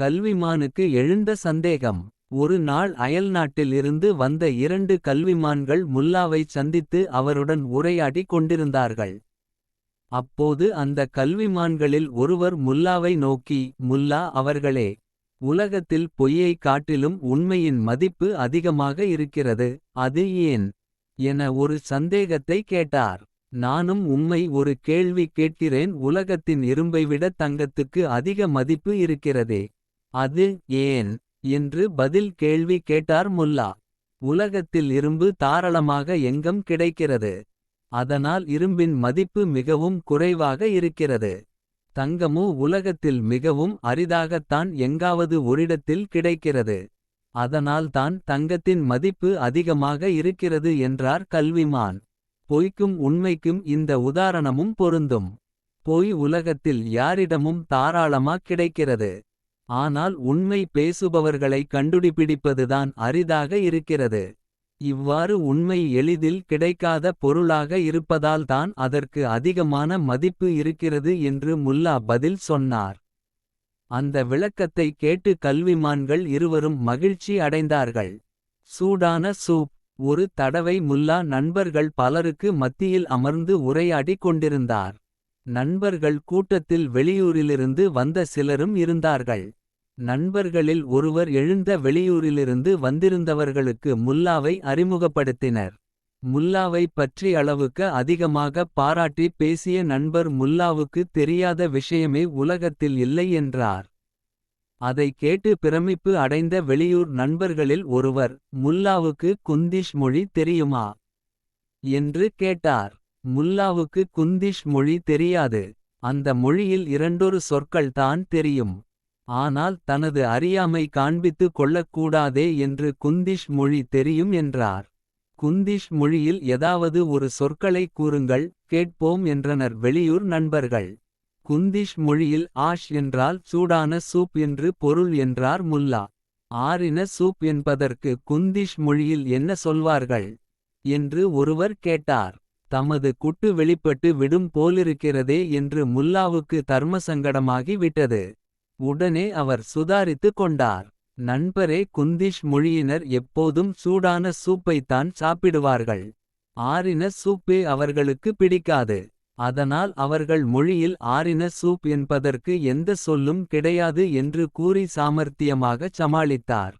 கல்விமானுக்கு எழுந்த சந்தேகம் ஒரு நாள் அயல்நாட்டில் இருந்து வந்த இரண்டு கல்விமான்கள் முல்லாவைச் சந்தித்து அவருடன் உரையாடிக் கொண்டிருந்தார்கள். அப்போது அந்த கல்விமான்களில் ஒருவர் முல்லாவை நோக்கி முல்லா அவர்களே. உலகத்தில் பொய்யைக் காட்டிலும் உண்மையின் மதிப்பு அதிகமாக இருக்கிறது அது ஏன். என ஒரு சந்தேகத்தை கேட்டார். நானும் உம்மை ஒரு கேள்வி கேட்கிறேன் உலகத்தின் இரும்பைவிட தங்கத்துக்கு அதிக மதிப்பு இருக்கிறதே. அது ஏன் என்று பதில் கேள்வி கேட்டார் முல்லா. உலகத்தில் இரும்பு தாராளமாக எங்கும் கிடைக்கிறது. அதனால் இரும்பின் மதிப்பு மிகவும் குறைவாக இருக்கிறது. தங்கமு உலகத்தில் மிகவும் அரிதாகத்தான் எங்காவது ஒரிடத்தில் கிடைக்கிறது. அதனால் தான் தங்கத்தின் மதிப்பு அதிகமாக இருக்கிறது என்றார் கல்விமான். பொய்க்கும் உண்மைக்கும் இந்த உதாரணமும் பொருந்தும். பொய் உலகத்தில் யாரிடமும் தாராளமாக கிடைக்கிறது. ஆனால் உண்மை பேசுபவர்களை கண்டுபிடிப்பதுதான் அரிதாக இருக்கிறது. இவ்வாறு உண்மை எளிதில் கிடைக்காத பொருளாக இருப்பதால்தான் அதற்கு அதிகமான மதிப்பு இருக்கிறது என்று முல்லா பதில் சொன்னார். அந்த விளக்கத்தை கேட்டு கல்விமான்கள் இருவரும் மகிழ்ச்சி அடைந்தார்கள். சூடான சூப் ஒரு தடவை முல்லா நண்பர்கள் பலருக்கு மத்தியில் அமர்ந்து உரையாடிக் கொண்டிருந்தார். நண்பர்கள் கூட்டத்தில் வெளியூரிலிருந்து வந்த சிலரும் இருந்தார்கள். நண்பர்களில் ஒருவர் எழுந்த வெளியூரிலிருந்து வந்திருந்தவர்களுக்கு முல்லாவை அறிமுகப்படுத்தினர். முல்லாவை பற்றி அளவுக்கு அதிகமாக பாராட்டி பேசிய நண்பர் முல்லாவுக்கு தெரியாத விஷயமே உலகத்தில் இல்லை என்றார். அதை கேட்டு பிரமிப்பு அடைந்த வெளியூர் நண்பர்களில் ஒருவர் முல்லாவுக்கு குந்திஷ் மொழி தெரியுமா. என்று கேட்டார் முல்லாவுக்கு குந்திஷ் மொழி தெரியாது. அந்த மொழியில் இரண்டொரு சொற்கள் தான் தெரியும். ஆனால் தனது அறியாமை காண்பித்து கொள்ளக்கூடாதே என்று குந்திஷ் மொழி தெரியும் என்றார். குந்திஷ் மொழியில் ஏதாவது ஒரு சொற்களை கூறுங்கள் கேட்போம் என்றனர் வெளியூர் நண்பர்கள். குந்திஷ் மொழியில் ஆஷ் என்றால் சூடான சூப் என்று பொருள் என்றார் முல்லா. ஆறின சூப் என்பதற்கு குந்திஷ் மொழியில் என்ன சொல்வார்கள். என்று ஒருவர் கேட்டார். தமது குட்டு வெளிப்பட்டு விடும் போலிருக்கிறதே என்று முல்லாவுக்கு தர்மசங்கடமாகி விட்டது. உடனே அவர் சுதாரித்து கொண்டார். நண்பரே குந்திஷ் மொழியினர் எப்போதும் சூடான சூப்பைத்தான் சாப்பிடுவார்கள். ஆறின சூப்பே அவர்களுக்கு பிடிக்காது. அதனால் அவர்கள் மொழியில் ஆறின சூப் என்பதற்கு எந்த சொல்லும் கிடையாது என்று கூறி சாமர்த்தியமாகச் சமாளித்தார்.